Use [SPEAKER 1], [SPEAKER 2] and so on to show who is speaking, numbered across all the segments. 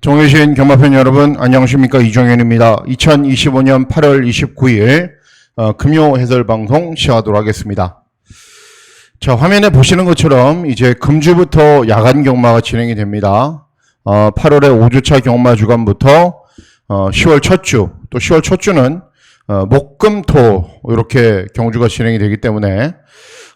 [SPEAKER 1] 정해신 경마팬 여러분 안녕하십니까 이종현입니다. 2025년 8월 29일 어, 금요 해설 방송 시작하도록 하겠습니다. 자 화면에 보시는 것처럼 이제 금주부터 야간 경마가 진행이 됩니다. 어, 8월의 5주차 경마 주간부터 어, 10월 첫 주, 또 10월 첫 주는 어, 목금토 이렇게 경주가 진행이 되기 때문에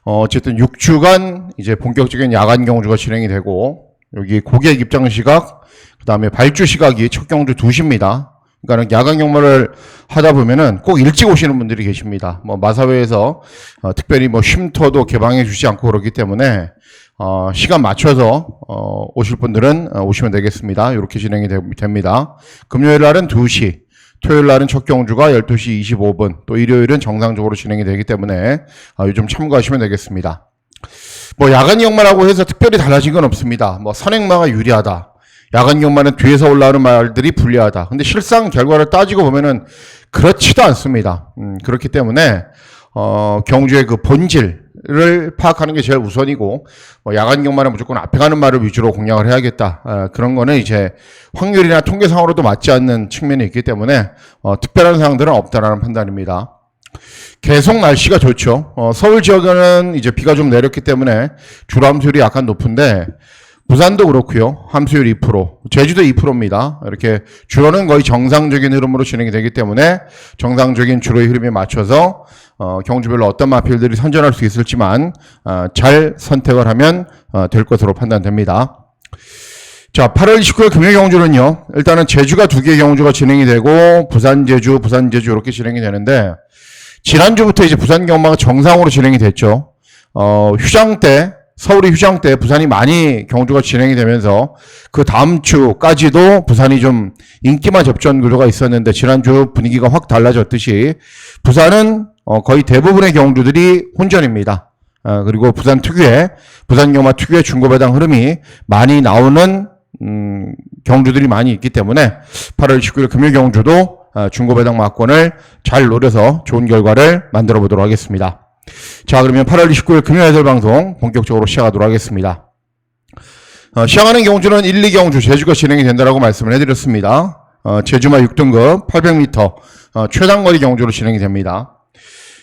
[SPEAKER 1] 어, 어쨌든 6주간 이제 본격적인 야간 경주가 진행이 되고 여기 고객 입장 시각 그 다음에 발주 시각이 첫 경주 2시입니다. 그러니까 야간 경마를 하다 보면은 꼭 일찍 오시는 분들이 계십니다. 뭐 마사회에서 어, 특별히 뭐 쉼터도 개방해 주지 않고 그렇기 때문에 어, 시간 맞춰서 어, 오실 분들은 어, 오시면 되겠습니다. 이렇게 진행이 되- 됩니다. 금요일 날은 2시, 토요일 날은 첫 경주가 12시 25분, 또 일요일은 정상적으로 진행이 되기 때문에 어, 요즘 참고하시면 되겠습니다. 뭐 야간 경마라고 해서 특별히 달라진 건 없습니다. 뭐 선행마가 유리하다. 야간 경마는 뒤에서 올라오는 말들이 불리하다. 근데 실상 결과를 따지고 보면은 그렇지도 않습니다. 음, 그렇기 때문에 어, 경주의 그 본질을 파악하는 게 제일 우선이고 뭐 야간 경마는 무조건 앞에 가는 말을 위주로 공략을 해야겠다. 어, 그런 거는 이제 확률이나 통계상으로도 맞지 않는 측면이 있기 때문에 어, 특별한 사항들은 없다라는 판단입니다. 계속 날씨가 좋죠. 어, 서울 지역에는 이제 비가 좀 내렸기 때문에 주로 함수율이 약간 높은데 부산도 그렇고요. 함수율 2%, 제주도 2%입니다. 이렇게 주로는 거의 정상적인 흐름으로 진행이 되기 때문에 정상적인 주로의 흐름에 맞춰서 어, 경주별로 어떤 마필들이 선전할 수 있을지만 어, 잘 선택을 하면 어, 될 것으로 판단됩니다. 자, 8월 29일 금요 경주는요. 일단은 제주가 두 개의 경주가 진행이 되고 부산 제주, 부산 제주 이렇게 진행이 되는데 지난주부터 이제 부산 경마가 정상으로 진행이 됐죠. 어, 휴장 때, 서울이 휴장 때 부산이 많이 경주가 진행이 되면서 그 다음 주까지도 부산이 좀 인기만 접전 구조가 있었는데 지난주 분위기가 확 달라졌듯이 부산은 어, 거의 대부분의 경주들이 혼전입니다. 어, 그리고 부산 특유의, 부산 경마 특유의 중고 배당 흐름이 많이 나오는 음, 경주들이 많이 있기 때문에 8월 19일 금요 경주도 어, 중고 배당 막권을 잘 노려서 좋은 결과를 만들어 보도록 하겠습니다. 자, 그러면 8월 29일 금요 해설 방송 본격적으로 시작하도록 하겠습니다. 어, 시작하는 경주는 1, 2경주 제주가 진행이 된다라고 말씀을 해드렸습니다. 어, 제주마 6등급 800m 어, 최단거리 경주로 진행이 됩니다.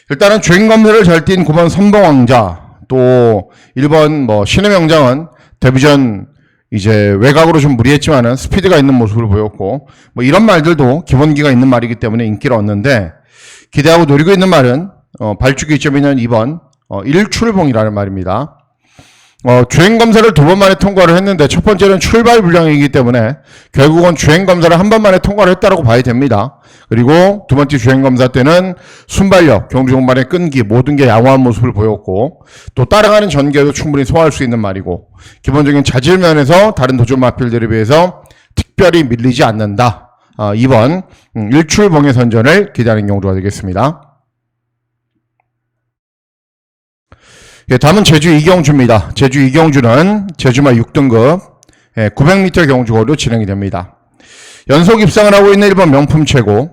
[SPEAKER 1] 일단은 주행 검사를 잘 뛴 9번 선봉왕자 또 1번 뭐 신의 명장은 데뷔전 이제 외곽으로 좀 무리했지만은 스피드가 있는 모습을 보였고 뭐 이런 말들도 기본기가 있는 말이기 때문에 인기를 얻는데 기대하고 노리고 있는 말은 어, 발주기 점 있는 2번 어, 일출봉이라는 말입니다. 어, 주행 검사를 두 번 만에 통과를 했는데 첫 번째는 출발 불량이기 때문에 결국은 주행 검사를 한 번 만에 통과를 했다라고 봐야 됩니다. 그리고 두 번째 주행 검사 때는 순발력, 경주 종반의 끈기 모든 게 양호한 모습을 보였고 또 따라가는 전개도 충분히 소화할 수 있는 말이고 기본적인 자질 면에서 다른 도전 마필들에 비해서 특별히 밀리지 않는다. 어, 2번 음, 일출봉의 선전을 기대하는 경우가 되겠습니다. 예, 다음은 제주 이경주입니다. 제주 이경주는 제주마 6등급 예, 900m 경주거리로 진행이 됩니다. 연속 입상을 하고 있는 1번 명품 최고,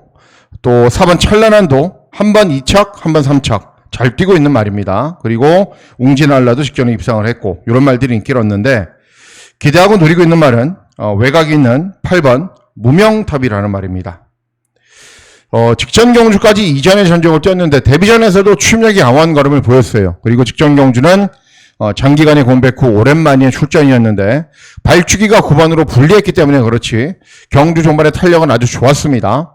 [SPEAKER 1] 또 4번 찬란한도, 한 번 2착, 한 번 3착. 잘 뛰고 있는 말입니다. 그리고 웅진알라도 직전에 입상을 했고, 이런 말들이 인기를 얻는데, 기대하고 노리고 있는 말은, 어, 외곽에 있는 8번 무명탑이라는 말입니다. 어, 직전 경주까지 이전의 전적을 뛰었는데 데뷔전에서도 추임력이 양호한 걸음을 보였어요. 그리고 직전 경주는 어, 장기간의 공백 후 오랜만에 출전이었는데 발주기가 9번으로 불리했기 때문에 그렇지 경주 종반의 탄력은 아주 좋았습니다.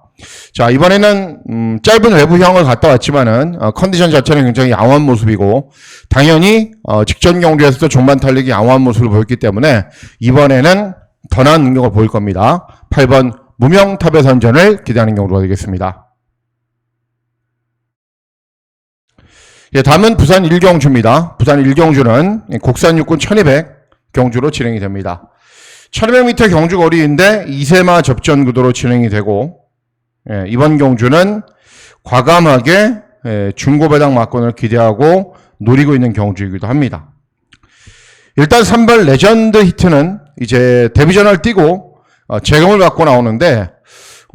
[SPEAKER 1] 자 이번에는 음, 짧은 외부형을 갔다 왔지만은 어, 컨디션 자체는 굉장히 양호한 모습이고 당연히 어, 직전 경주에서도 종반 탄력이 양호한 모습을 보였기 때문에 이번에는 더 나은 능력을 보일 겁니다. 8번 무명 탑의 선전을 기대하는 경우가 되겠습니다. 예, 다음은 부산 일경주입니다. 부산 일경주는 국산 육군 1200 경주로 진행이 됩니다. 1200m 경주 거리인데 2세마 접전 구도로 진행이 되고 예, 이번 경주는 과감하게 예, 중고 배당 막권을 기대하고 노리고 있는 경주이기도 합니다. 일단 3번 레전드 히트는 이제 데뷔전을 뛰고 어, 재검을 갖고 나오는데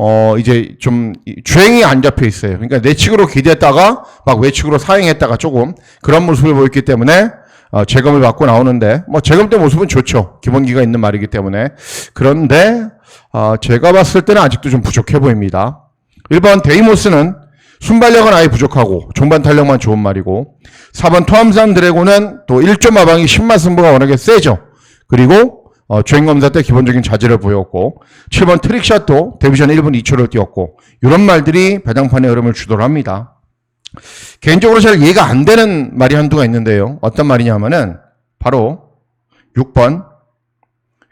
[SPEAKER 1] 어 이제 좀 이- 주행이 안 잡혀 있어요. 그러니까 내측으로 기대했다가 막 외측으로 사행했다가 조금 그런 모습을 보였기 때문에 어, 재검을 받고 나오는데 뭐 재검 때 모습은 좋죠. 기본기가 있는 말이기 때문에 그런데 아, 제가 봤을 때는 아직도 좀 부족해 보입니다. 1번 데이모스는 순발력은 아예 부족하고 종반 탄력만 좋은 말이고 4번 토함산 드래곤은 또 1조 마방이 10만 승부가 워낙에 세죠. 그리고 어, 주행검사 때 기본적인 자질을 보였고 7번 트릭샷도 데뷔전 1분 2초를 뛰었고 이런 말들이 배당판의 흐름을 주도를 합니다. 개인적으로 잘 이해가 안 되는 말이 한두가 있는데요. 어떤 말이냐면은 바로 6번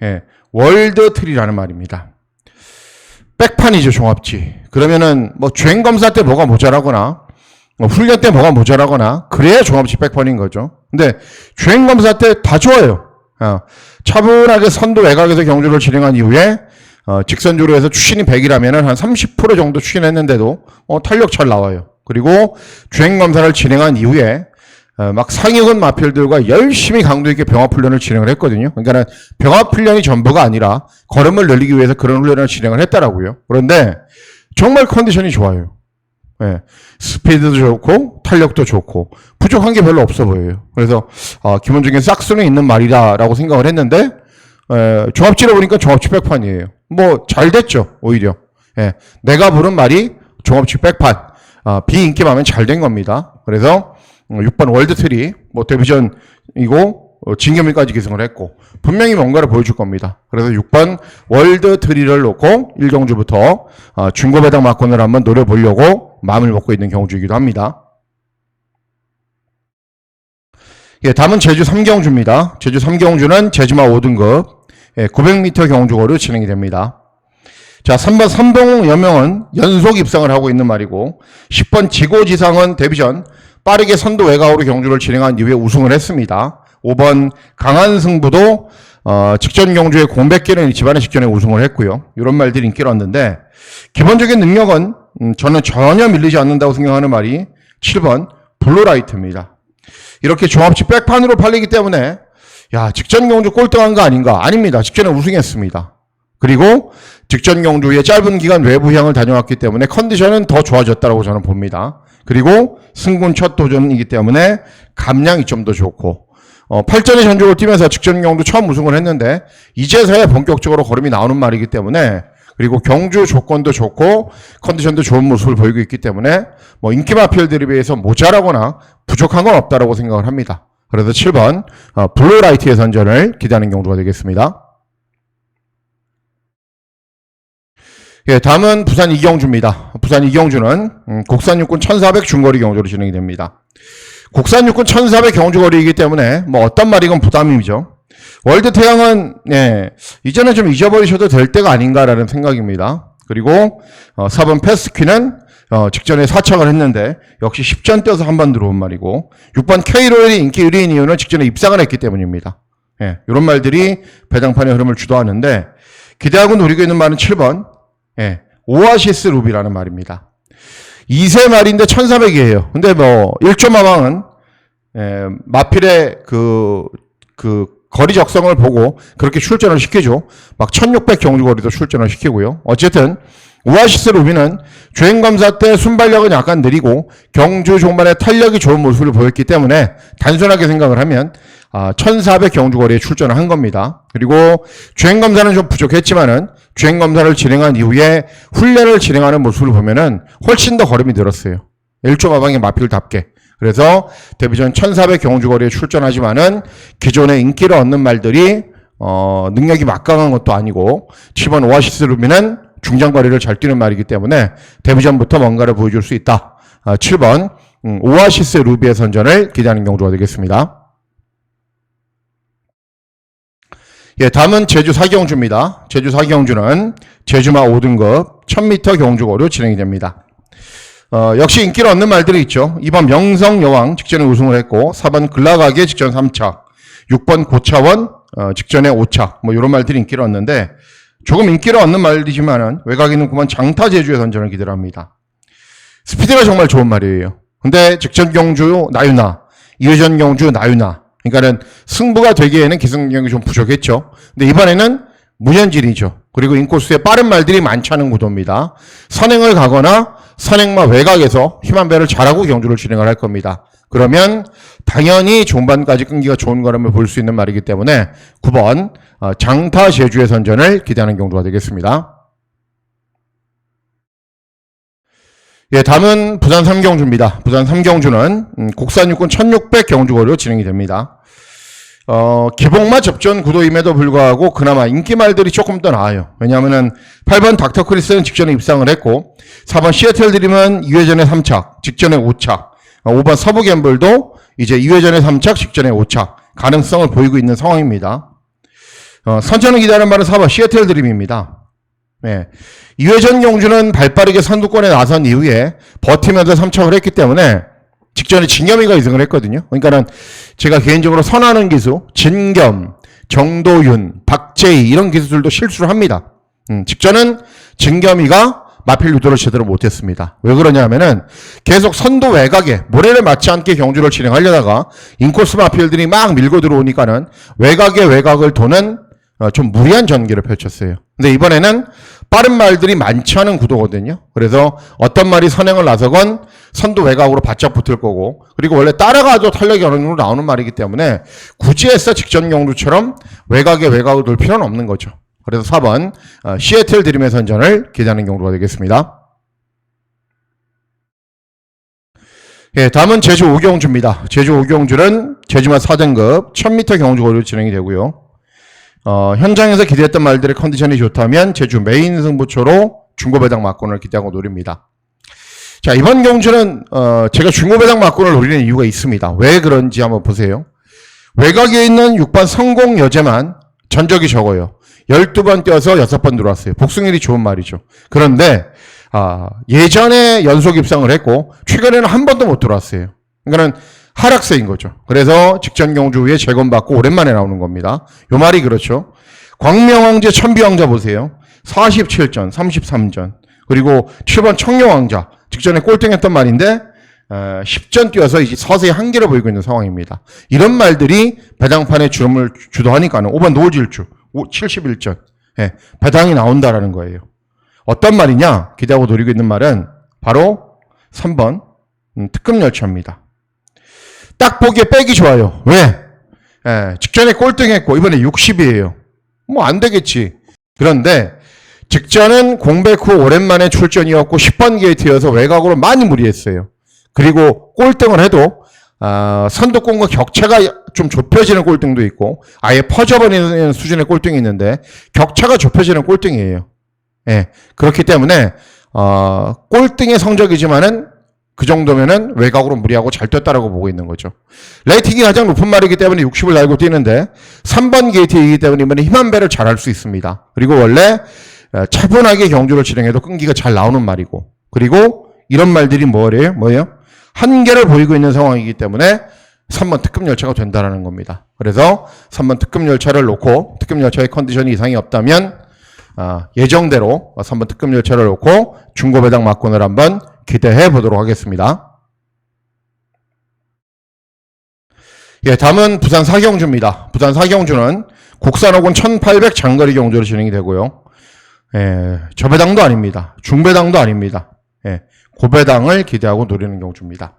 [SPEAKER 1] 예, 월드 트리라는 말입니다. 백판이죠, 종합치. 그러면은 뭐 주행 검사 때 뭐가 모자라거나 뭐 훈련 때 뭐가 모자라거나 그래야 종합치 백판인 거죠. 근데 주행 검사 때 다 좋아요. 어, 차분하게 선도 외곽에서 경주를 진행한 이후에 어, 직선주로 해서 추신이 100이라면은 한30% 정도 추진했는데도 어, 탄력 잘 나와요. 그리고 주행 검사를 진행한 이후에 어, 막 상위군 마필들과 열심히 강도 있게 병합 훈련을 진행을 했거든요. 그러니까는 병합 훈련이 전부가 아니라 걸음을 늘리기 위해서 그런 훈련을 진행을 했다라고요. 그런데 정말 컨디션이 좋아요. 예, 스피드도 좋고 탄력도 좋고 부족한 게 별로 없어 보여요. 그래서 어, 기본적인 싹수는 있는 말이다라고 생각을 했는데 에, 종합치를 보니까 종합치 백판이에요. 뭐 잘 됐죠 오히려. 예, 내가 부른 말이 종합치 백판. 아, 비인기만면 잘 된 겁니다. 그래서 6번 월드트리 뭐 데뷔전이고 어, 진겸일까지 기승을 했고 분명히 뭔가를 보여줄 겁니다. 그래서 6번 월드 트리를 놓고 1경주부터 어, 중고 배당 막권을 한번 노려보려고 마음을 먹고 있는 경주이기도 합니다. 예, 다음은 제주 3경주입니다. 제주 3경주는 제주마 5등급 예, 900m 경주거로 진행이 됩니다. 자, 3번 삼봉 여명은 연속 입상을 하고 있는 말이고 10번 지고지상은 데뷔전 빠르게 선도 외곽으로 경주를 진행한 이후에 우승을 했습니다. 5번 강한 승부도 어, 직전 경주에 공백기는 집안의 직전에 우승을 했고요. 이런 말들이 인기를 얻는데 기본적인 능력은 음, 저는 전혀 밀리지 않는다고 생각하는 말이 7번 블루라이트입니다. 이렇게 종합치 백판으로 팔리기 때문에 야 직전 경주 꼴등한 거 아닌가? 아닙니다. 직전에 우승했습니다. 그리고 직전 경주에 짧은 기간 외부 향을 다녀왔기 때문에 컨디션은 더 좋아졌다고 저는 봅니다. 그리고 승군 첫 도전이기 때문에 감량이 좀더 좋고 어, 8전의 전적을 뛰면서 직전 경주 처음 우승을 했는데 이제서야 본격적으로 걸음이 나오는 말이기 때문에 그리고 경주 조건도 좋고 컨디션도 좋은 모습을 보이고 있기 때문에 뭐 인기 마필들에 비해서 모자라거나 부족한 건 없다라고 생각을 합니다. 그래서 7번 어, 블루라이트의 선전을 기대하는 경주가 되겠습니다. 예, 다음은 부산 이경주입니다. 부산 이경주는 음, 국산 육군 1400 중거리 경주로 진행이 됩니다. 국산 육군 1400 경주거리이기 때문에 뭐 어떤 말이건 부담이죠. 월드 태양은 예, 이제는 좀 잊어버리셔도 될 때가 아닌가라는 생각입니다. 그리고 어, 4번 패스퀴는 어, 직전에 4착을 했는데 역시 10전 뛰어서 한 번 들어온 말이고 6번 K로엘이 인기 1위인 이유는 직전에 입상을 했기 때문입니다. 예, 이런 말들이 배당판의 흐름을 주도하는데 기대하고 노리고 있는 말은 7번 예, 오아시스 루비라는 말입니다. 2세 말인데 1400이에요. 근데 뭐 1조 마방은 예, 마필의 그, 그 거리 적성을 보고 그렇게 출전을 시키죠. 막 1600 경주거리도 출전을 시키고요. 어쨌든 오아시스 루비는 주행검사 때 순발력은 약간 느리고 경주 종반에 탄력이 좋은 모습을 보였기 때문에 단순하게 생각을 하면 아, 1400 경주거리에 출전을 한 겁니다. 그리고 주행검사는 좀 부족했지만은 주행검사를 진행한 이후에 훈련을 진행하는 모습을 보면은 훨씬 더 걸음이 늘었어요. 1조 마방의 마필답게. 그래서 데뷔전 1400 경주거리에 출전하지만은 기존의 인기를 얻는 말들이 어, 능력이 막강한 것도 아니고 7번 오아시스 루비는 중장거리를 잘 뛰는 말이기 때문에 데뷔전부터 뭔가를 보여줄 수 있다. 아, 7번 음, 오아시스 루비의 선전을 기대하는 경주가 되겠습니다. 예, 다음은 제주 사경주입니다. 제주 사경주는 제주마 5등급 1000m 경주거로 진행이 됩니다. 어, 역시 인기를 얻는 말들이 있죠. 2번 명성여왕 직전에 우승을 했고 4번 글라가게 직전 3차 6번 고차원 어, 직전에 5차 뭐 이런 말들이 인기를 얻는데 조금 인기를 얻는 말이지만은 외곽에 있는 구만 장타 제주의 선전을 기대를 합니다. 스피드가 정말 좋은 말이에요. 근데 직전 경주 나유나, 2회전 경주 나유나. 그러니까는 승부가 되기에는 기승경이 좀 부족했죠. 근데 이번에는 무현질이죠. 그리고 인코스에 빠른 말들이 않은 구도입니다. 선행을 가거나 선행마 외곽에서 힘한 배를 잘하고 경주를 진행을 할 겁니다. 그러면 당연히 종반까지 끈기가 좋은 거라면 볼수 있는 말이기 때문에 9번 어, 장타 제주의 선전을 기대하는 경주가 되겠습니다. 예, 다음은 부산 3경주입니다. 부산 3경주는 음, 국산 육군 1600 경주거리로 진행이 됩니다. 어, 기복마 접전 구도임에도 불구하고 그나마 인기말들이 조금 더 나아요. 왜냐하면은 8번 닥터 크리스는 직전에 입상을 했고 4번 시애틀 드림은 2회전에 3착, 직전에 5착, 5번 서부 갬블도 이제 2회전에 3착, 직전에 5착 가능성을 보이고 있는 상황입니다. 어, 선천을 기다리는 말은 4번 시애틀 드림입니다. 네. 2회전 경주는 발빠르게 선두권에 나선 이후에 버티면서 3착을 했기 때문에 직전에 진겸이가 2승을 했거든요. 그러니까는 제가 개인적으로 선하는 기수, 진겸, 정도윤, 박재희 이런 기수들도 실수를 합니다. 음, 직전은 진겸이가 마필 유도를 제대로 못했습니다. 왜 그러냐면은 계속 선도 외곽에 모래를 맞지 않게 경주를 진행하려다가 인코스 마필들이 막 밀고 들어오니까는 외곽에 외곽을 도는 어, 좀 무리한 전개를 펼쳤어요. 근데 이번에는 빠른 말들이 많지 않은 구도거든요. 그래서 어떤 말이 선행을 나서건 선도 외곽으로 바짝 붙을 거고, 그리고 원래 따라가도 탄력이 어느 정도 나오는 말이기 때문에 굳이 해서 직전 경주처럼 외곽에 외곽을 돌 필요는 없는 거죠. 그래서 4번 어, 시애틀 드림의 선전을 기대하는 경우가 되겠습니다. 예, 다음은 제주 5경주입니다. 제주 5경주는 제주만 4등급 1000m 경주 거리로 진행이 되고요. 어, 현장에서 기대했던 말들의 컨디션이 좋다면 제주 메인 승부처로 중고배당 막권을 기대하고 노립니다. 자, 이번 경주는 어, 제가 중고배당 막권을 노리는 이유가 있습니다. 왜 그런지 한번 보세요. 외곽에 있는 6번 성공 여제만 전적이 적어요. 12번 뛰어서 6번 들어왔어요. 복승률이 좋은 말이죠. 그런데 아, 예전에 연속 입상을 했고 최근에는 한 번도 못 들어왔어요. 그러니까는 하락세인 거죠. 그래서 직전 경주 후에 재검받고 오랜만에 나오는 겁니다. 요 말이 그렇죠. 광명왕제 천비왕자 보세요. 47전, 33전. 그리고 7번 청룡왕자. 직전에 꼴등했던 말인데 어, 10전 뛰어서 이제 서서히 한계를 보이고 있는 상황입니다. 이런 말들이 배당판의 주름을 주도하니까는 5번 노질주 71전. 예, 배당이 나온다라는 거예요. 어떤 말이냐? 기대하고 노리고 있는 말은 바로 3번 음, 특급 열차입니다. 딱 보기에 빼기 좋아요. 왜? 예, 직전에 꼴등했고 이번에 60이에요. 뭐 안 되겠지. 그런데 직전은 공백 후 오랜만에 출전이었고 10번 게이트여서 외곽으로 많이 무리했어요. 그리고 꼴등을 해도 아, 선두권과 격차가 좀 좁혀지는 꼴등도 있고 아예 퍼져버리는 수준의 꼴등이 있는데 격차가 좁혀지는 꼴등이에요. 예, 그렇기 때문에 어, 꼴등의 성적이지만은 그 정도면은 외곽으로 무리하고 잘 뛰었다라고 보고 있는 거죠. 레이팅이 가장 높은 말이기 때문에 60을 날고 뛰는데 3번 게이트이기 때문에 이번에 힘한 배를 잘 할 수 있습니다. 그리고 원래 어, 차분하게 경주를 진행해도 끈기가 잘 나오는 말이고 그리고 이런 말들이 뭐래요? 뭐예요? 한계를 보이고 있는 상황이기 때문에 3번 특급 열차가 된다라는 겁니다. 그래서 3번 특급 열차를 놓고 특급 열차의 컨디션이 이상이 없다면 아, 예정대로 3번 특급 열차를 놓고 중고 배당 막권을 한번 기대해 보도록 하겠습니다. 예, 다음은 부산 사경주입니다. 부산 사경주는 국산호군 1800 장거리 경주로 진행이 되고요. 예, 저배당도 아닙니다. 중배당도 아닙니다. 예, 고배당을 기대하고 노리는 경주입니다.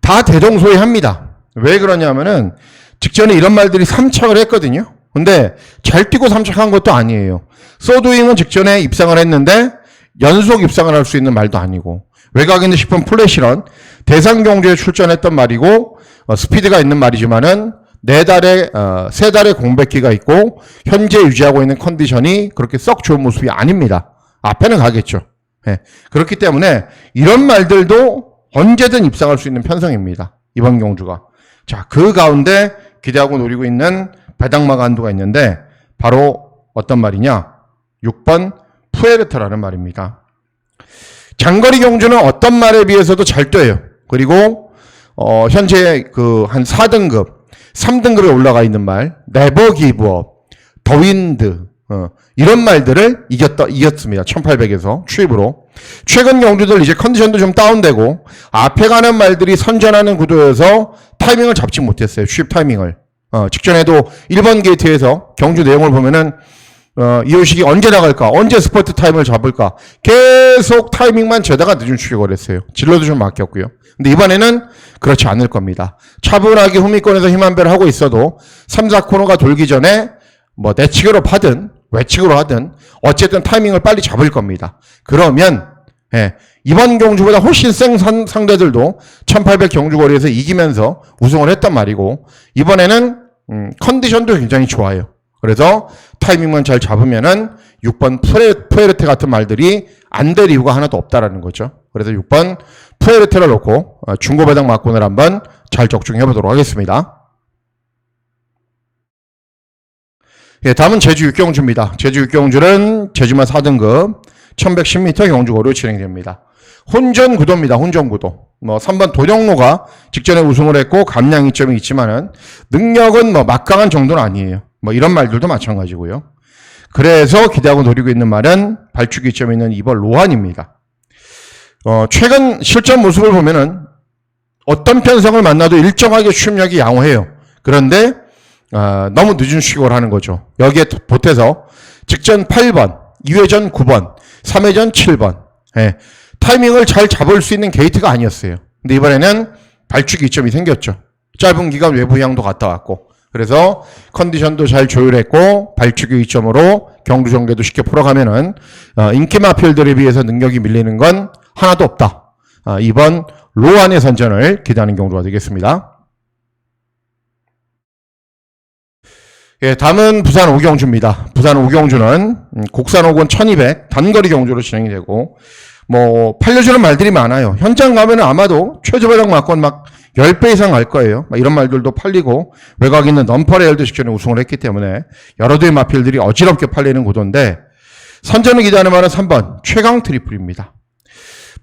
[SPEAKER 1] 다 대동소이합니다. 왜 그러냐면은 직전에 이런 말들이 3착을 했거든요. 근데 잘 뛰고 3착한 것도 아니에요. 소드윙은 직전에 입상을 했는데 연속 입상을 할 수 있는 말도 아니고 있는 싶은 플래시런 대상 경주에 출전했던 말이고 어, 스피드가 있는 말이지만은 네 달에 어, 세 달의 공백기가 있고 현재 유지하고 있는 컨디션이 그렇게 썩 좋은 모습이 아닙니다. 앞에는 가겠죠. 예. 그렇기 때문에 이런 말들도 언제든 입상할 수 있는 편성입니다. 이번 경주가. 자, 그 가운데 기대하고 노리고 있는 배당마가 한두가 있는데 바로 어떤 말이냐? 6번 푸에르타라는 말입니다. 장거리 경주는 어떤 말에 비해서도 잘 뛰어요. 그리고 어, 현재 그 한 4등급, 3등급에 올라가 있는 말, 네버 기브업, 더윈드 어, 이런 말들을 이겼다 이겼습니다. 1800에서 추입으로 최근 경주들 이제 컨디션도 좀 다운되고 앞에 가는 말들이 선전하는 구도여서 타이밍을 잡지 못했어요. 추입 타이밍을 어, 직전에도 1번 게이트에서 경주 내용을 보면은 어, 이호식이 언제 나갈까? 언제 스포트 타임을 잡을까? 계속 타이밍만 재다가 늦은 추격을 했어요. 진로도 좀 맡겼고요. 근데 이번에는 그렇지 않을 겁니다. 차분하게 후미권에서 힘한 배를 하고 있어도 3, 4코너가 돌기 전에 뭐 내치기로 하든 외치기로 하든 어쨌든 타이밍을 빨리 잡을 겁니다. 그러면 예, 이번 경주보다 훨씬 센 상- 상대들도 1800 경주 거리에서 이기면서 우승을 했단 말이고 이번에는 음, 컨디션도 굉장히 좋아요. 그래서 타이밍만 잘 잡으면은 6번 푸에, 푸에르테 같은 말들이 안 될 이유가 하나도 없다라는 거죠. 그래서 6번 푸에르테를 놓고 어, 중고배당 막군을 한번 잘 적중해 보도록 하겠습니다. 예, 다음은 제주 육경주입니다. 제주 육경주는 제주만 4등급 1110m 경주거로 진행됩니다. 혼전 구도입니다. 혼전 구도. 뭐 3번 도령로가 직전에 우승을 했고 감량 이점이 있지만은 능력은 뭐 막강한 정도는 아니에요. 뭐 이런 말들도 마찬가지고요. 그래서 기대하고 노리고 있는 말은 발축 이점이 있는 2번 로한입니다. 어, 최근 실전 모습을 보면은 어떤 편성을 만나도 일정하게 출력이 양호해요. 그런데 아, 너무 늦은 시골 하는 거죠. 여기에 보태서 직전 8번, 2회전 9번, 3회전 7번. 예, 타이밍을 잘 잡을 수 있는 게이트가 아니었어요. 근데 이번에는 발축 이점이 생겼죠. 짧은 기간 외부 향도 갔다 왔고. 그래서 컨디션도 잘 조율했고 발축 이점으로 경주 전개도 쉽게 풀어가면은 어, 인기 마필들에 비해서 능력이 밀리는 건 하나도 없다. 아, 이번 로안의 선전을 기대하는 경주가 되겠습니다. 예, 다음은 부산 오경주입니다. 부산 오경주는 음, 곡산 오군 1200 단거리 경주로 진행이 되고 뭐 팔려주는 말들이 많아요. 현장 가면은 아마도 최저배당 막건 막 10배 이상 갈 거예요. 막 이런 말들도 팔리고 외곽 있는 넘퍼레일도 직전에 우승을 했기 때문에 여러 대의 마필들이 어지럽게 팔리는 구도인데 선전을 기대하는 말은 3번 최강 트리플입니다.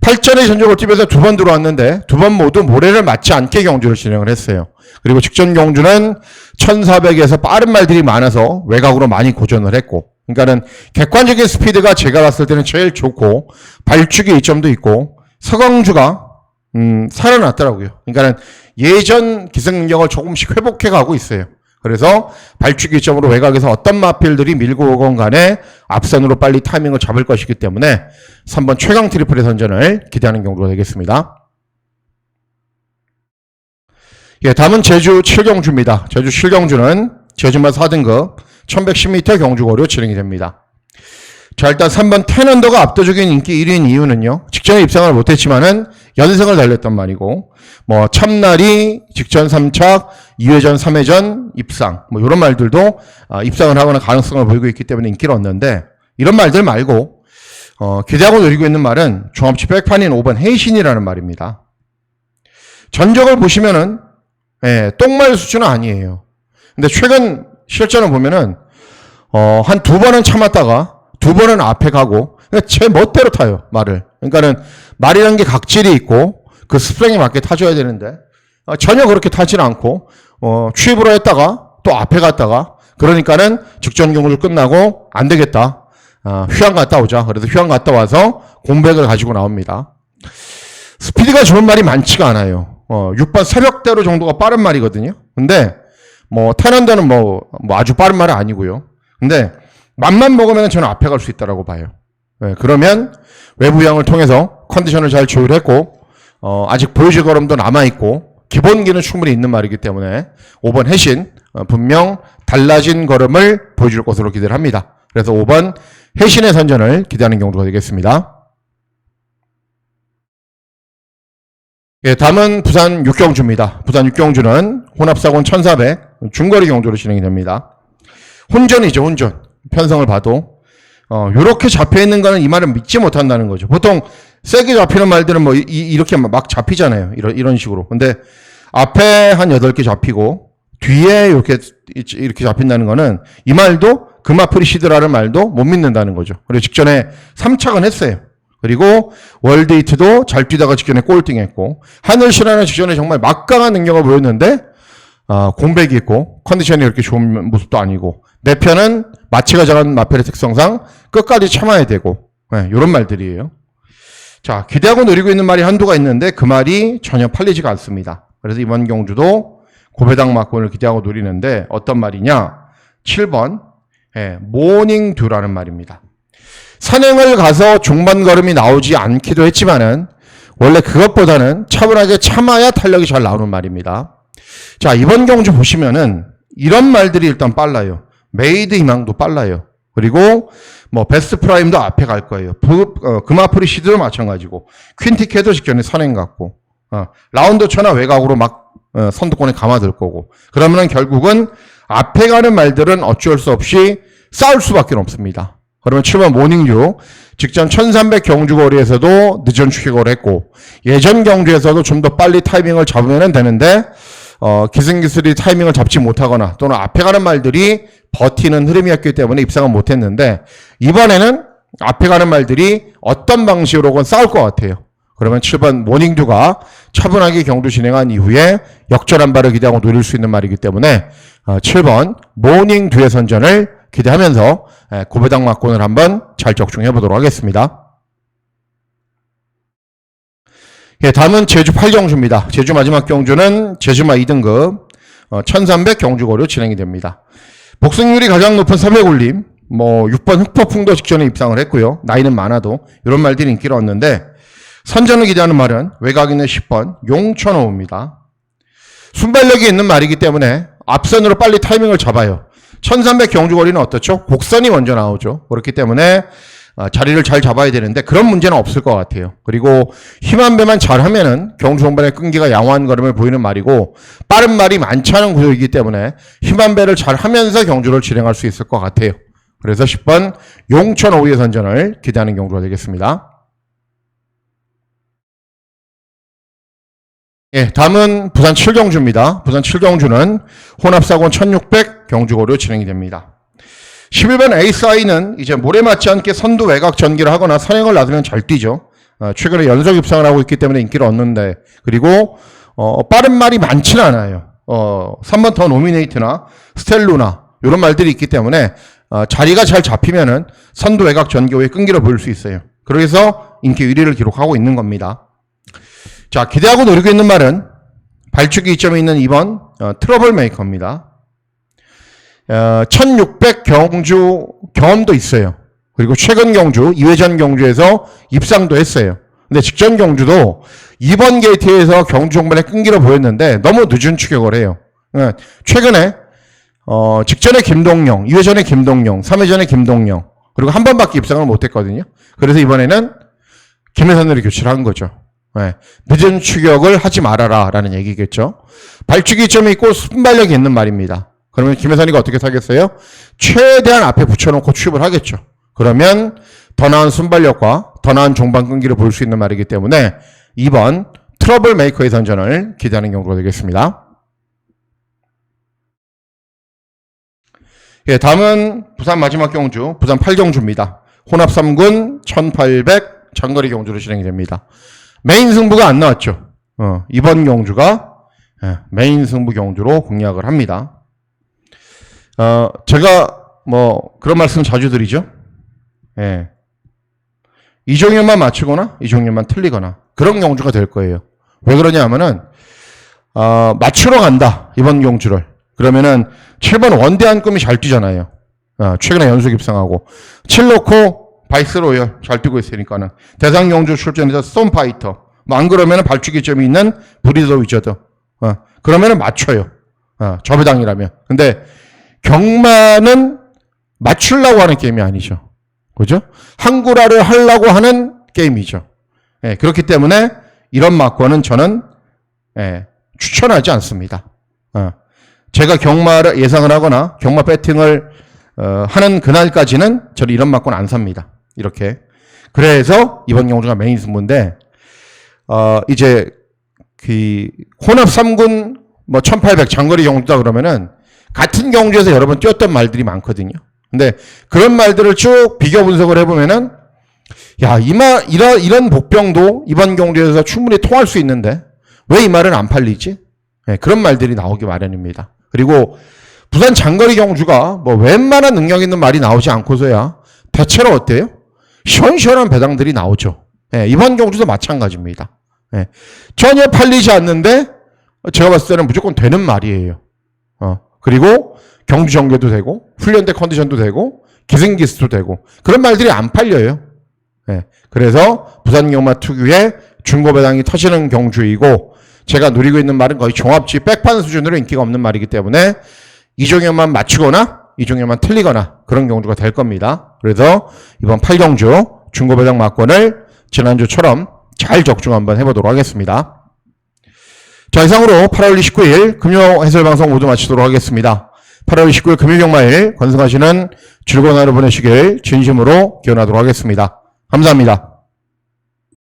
[SPEAKER 1] 8전의 전적을 뛰면서 두 번 들어왔는데 두 번 모두 모래를 맞지 않게 경주를 진행을 했어요. 그리고 직전 경주는 1400에서 빠른 말들이 많아서 외곽으로 많이 고전을 했고 그러니까는 객관적인 스피드가 제가 봤을 때는 제일 좋고 발축의 이점도 있고 서강주가 음, 살아났더라고요. 그러니까는 예전 기승 능력을 조금씩 회복해 가고 있어요. 그래서 발축 이점으로 외곽에서 어떤 마필들이 밀고 오건 간에 앞선으로 빨리 타이밍을 잡을 것이기 때문에 3번 최강 트리플의 선전을 기대하는 경우가 되겠습니다. 예, 다음은 제주 7경주입니다. 제주 7경주는 제주만 4등급 1110m 경주거리로 진행이 됩니다. 자, 일단 3번 텐언더가 압도적인 인기 1위인 이유는요. 직전에 입상을 못했지만은 연승을 달렸단 말이고, 뭐, 참날이 직전 3착, 2회전, 3회전 입상, 뭐, 이런 말들도 아, 입상을 하거나 가능성을 보이고 있기 때문에 인기를 얻는데, 이런 말들 말고, 어, 기대하고 노리고 있는 말은 종합치 백판인 5번 헤이신이라는 말입니다. 전적을 보시면은, 예, 똥말 수준은 아니에요. 근데 최근 실전을 보면은, 어, 한 두 번은 참았다가, 두 번은 앞에 가고 그러니까 제 멋대로 타요 말을. 그러니까는 말이라는 게 각질이 있고 그 습성에 맞게 타줘야 되는데 어, 전혀 그렇게 타지는 않고 어, 취입으로 했다가 또 앞에 갔다가 그러니까는 직전 경우를 끝나고 안 되겠다. 아, 휴양 갔다 오자. 그래서 휴양 갔다 와서 공백을 가지고 나옵니다. 스피드가 좋은 말이 많지가 않아요. 어, 6번 새벽대로 정도가 빠른 말이거든요. 근데 뭐 테넌더는 뭐, 뭐 아주 빠른 말은 아니고요. 근데 맘만 먹으면 저는 앞에 갈 수 있다라고 봐요. 네, 그러면 외부 양을 통해서 컨디션을 잘 조율했고 어, 아직 보여줄 걸음도 남아 있고 기본기는 충분히 있는 말이기 때문에 5번 해신 어, 분명 달라진 걸음을 보여줄 것으로 기대를 합니다. 그래서 5번 해신의 선전을 기대하는 경우가 되겠습니다. 예, 다음은 부산 육경주입니다. 부산 육경주는 혼합사곤 1400 중거리 경주로 진행이 됩니다. 혼전이죠, 혼전. 편성을 봐도 어, 요렇게 잡혀 있는 거는 이 말은 믿지 못한다는 거죠. 보통 세게 잡히는 말들은 뭐 이, 렇게 막 잡히잖아요. 이런 이런 식으로. 근데 앞에 한 8개 잡히고 뒤에 이렇게 이렇게 잡힌다는 거는 이 말도 금아프리 시드라는 말도 못 믿는다는 거죠. 그리고 직전에 3착은 했어요. 그리고 월드이트도 잘 뛰다가 직전에 꼴등했고 하늘시라는 직전에 정말 막강한 능력을 보였는데 어, 공백이 있고 컨디션이 그렇게 좋은 모습도 아니고 내 편은 마취가 잘한 마펠의 특성상 끝까지 참아야 되고 네, 이런 말들이에요. 자 기대하고 노리고 있는 말이 한두가 있는데 그 말이 전혀 팔리지가 않습니다. 그래서 이번 경주도 고배당 막권을 기대하고 노리는데 어떤 말이냐? 7번 예, 모닝 듀라는 말입니다. 산행을 가서 중반 걸음이 나오지 않기도 했지만은 원래 그것보다는 차분하게 참아야 탄력이 잘 나오는 말입니다. 자, 이번 경주 보시면은 이런 말들이 일단 빨라요. 메이드 희망도 빨라요. 그리고 뭐 베스트 프라임도 앞에 갈 거예요. 부, 어, 금아프리 시드도 마찬가지고 퀸티케도 직전에 선행 같고 어, 라운드 초나 외곽으로 막 어, 선두권에 감아들 거고 그러면은 결국은 앞에 가는 말들은 어쩔 수 없이 싸울 수밖에 없습니다. 그러면 7번 모닝류 직전 1300 경주 거리에서도 늦은 추격을 했고 예전 경주에서도 좀 더 빨리 타이밍을 잡으면 되는데 어, 기승기술이 타이밍을 잡지 못하거나 또는 앞에 가는 말들이 버티는 흐름이었기 때문에 입상은 못했는데 이번에는 앞에 가는 말들이 어떤 방식으로건 싸울 것 같아요. 그러면 7번 모닝듀가 차분하게 경주 진행한 이후에 역전한 발을 기대하고 노릴 수 있는 말이기 때문에 어, 7번 모닝듀의 선전을 기대하면서 예, 고배당 막권을 한번 잘 적중해 보도록 하겠습니다. 예, 다음은 제주 8경주입니다. 제주 마지막 경주는 제주마 2등급 1300 경주거로 진행이 됩니다. 복승률이 가장 높은 300올림, 뭐 6번 흑퍼풍도 직전에 입상을 했고요. 나이는 많아도 이런 말들이 인기를 얻는데 선전을 기대하는 말은 외곽 있는 10번 용천호입니다. 순발력이 있는 말이기 때문에 앞선으로 빨리 타이밍을 잡아요. 1300 경주거리는 어떻죠? 곡선이 먼저 나오죠. 그렇기 때문에 어, 자리를 잘 잡아야 되는데 그런 문제는 없을 것 같아요. 그리고 힘 한 배만 잘하면은 경주 종반의 끈기가 양호한 걸음을 보이는 말이고 빠른 말이 많지 않은 구조이기 때문에 힘 한 배를 잘 하면서 경주를 진행할 수 있을 것 같아요. 그래서 10번 용천 오후의 선전을 기대하는 경주가 되겠습니다. 예, 다음은 부산 7경주입니다. 부산 7경주는 혼합사건 1600 경주고로 진행이 됩니다. 11번 에이스아이는 이제 모래 맞지 않게 선두 외곽 전기를 하거나 선행을 놔두면 잘 뛰죠. 어, 최근에 연속 입상을 하고 있기 때문에 인기를 얻는데 그리고 어, 빠른 말이 많지는 않아요. 어, 3번 더 노미네이트나 스텔루나 이런 말들이 있기 때문에 어, 자리가 잘 잡히면은 선두 외곽 전기 후에 끈기를 보일 수 있어요. 그래서 인기 1위를 기록하고 있는 겁니다. 자, 기대하고 노리고 있는 말은 발주기 이점에 있는 2번 어, 트러블 메이커입니다. 어, 1600 경주 경험도 있어요. 그리고 최근 경주, 2회전 경주에서 입상도 했어요. 근데 직전 경주도 2번 게이트에서 경주 종반에 끈기를 보였는데 너무 늦은 추격을 해요. 예, 최근에 어, 직전에 김동영, 2회전에 김동영, 3회전에 김동영, 그리고 한 번밖에 입상을 못했거든요. 그래서 이번에는 김혜선으로 교체를 한 거죠. 네. 늦은 추격을 하지 말아라 라는 얘기겠죠. 발주기 점이 있고 순발력이 있는 말입니다. 그러면 김혜선이가 어떻게 사겠어요? 최대한 앞에 붙여놓고 취업을 하겠죠. 그러면 더 나은 순발력과 더 나은 종반 끈기를 볼 수 있는 말이기 때문에 2번 트러블 메이커의 선전을 기대하는 경우가 되겠습니다. 예, 다음은 부산 마지막 경주, 부산 8경주입니다. 혼합 3군 1800 장거리 경주로 진행이 됩니다. 메인 승부가 안 나왔죠. 어, 이번 경주가 예, 메인 승부 경주로 공략을 합니다. 어, 제가 뭐 그런 말씀 자주 드리죠. 예. 이종현만 맞추거나 이종현만 틀리거나 그런 경주가 될 거예요. 왜 그러냐 하면은 어, 맞추러 간다 이번 경주를 그러면은 7번 원대한 꿈이 잘 뛰잖아요. 어, 최근에 연속 입상하고 7놓고 바이스로열 잘 뛰고 있으니까는 대상 경주 출전해서 스톤파이터 뭐 안 그러면은 발주기점이 있는 브리더 위저드 어, 그러면은 맞춰요. 어, 저배당이라면. 근데 경마는 맞추려고 하는 게임이 아니죠. 그죠? 한구라를 하려고 하는 게임이죠. 예, 그렇기 때문에 이런 막권은 저는 예, 추천하지 않습니다. 어, 제가 경마를 예상을 하거나 경마 배팅을 어, 하는 그날까지는 저는 이런 막권 안 삽니다. 이렇게. 그래서 이번 경주가 메인 승부인데, 어, 이제, 그, 혼합 3군, 뭐, 1800 장거리 경주다 그러면은, 같은 경주에서 여러 번 뛰었던 말들이 많거든요. 근데 그런 말들을 쭉 비교 분석을 해보면은, 야, 이 말, 이런, 이런 복병도 이번 경주에서 충분히 통할 수 있는데, 왜 이 말은 안 팔리지? 네, 그런 말들이 나오기 마련입니다. 그리고 부산 장거리 경주가 뭐 웬만한 능력 있는 말이 나오지 않고서야 대체로 어때요? 시원시원한 배당들이 나오죠. 예, 이번 경주도 마찬가지입니다. 예, 전혀 팔리지 않는데 제가 봤을 때는 무조건 되는 말이에요. 어, 그리고 경주 전개도 되고 훈련대 컨디션도 되고 기승기스도 되고 그런 말들이 안 팔려요. 예, 그래서 부산 경마 특유의 중고 배당이 터지는 경주이고 제가 누리고 있는 말은 거의 종합지 백판 수준으로 인기가 없는 말이기 때문에 이종현만 맞추거나 이종현만 틀리거나 그런 경주가 될 겁니다. 그래서 이번 8경주 중고 배당 막권을 지난주처럼 잘 적중 한번 해보도록 하겠습니다. 자 이상으로 8월 29일 금요 해설 방송 모두 마치도록 하겠습니다. 8월 29일 금요 경마일 건승하시는 즐거운 하루 보내시길 진심으로 기원하도록 하겠습니다. 감사합니다.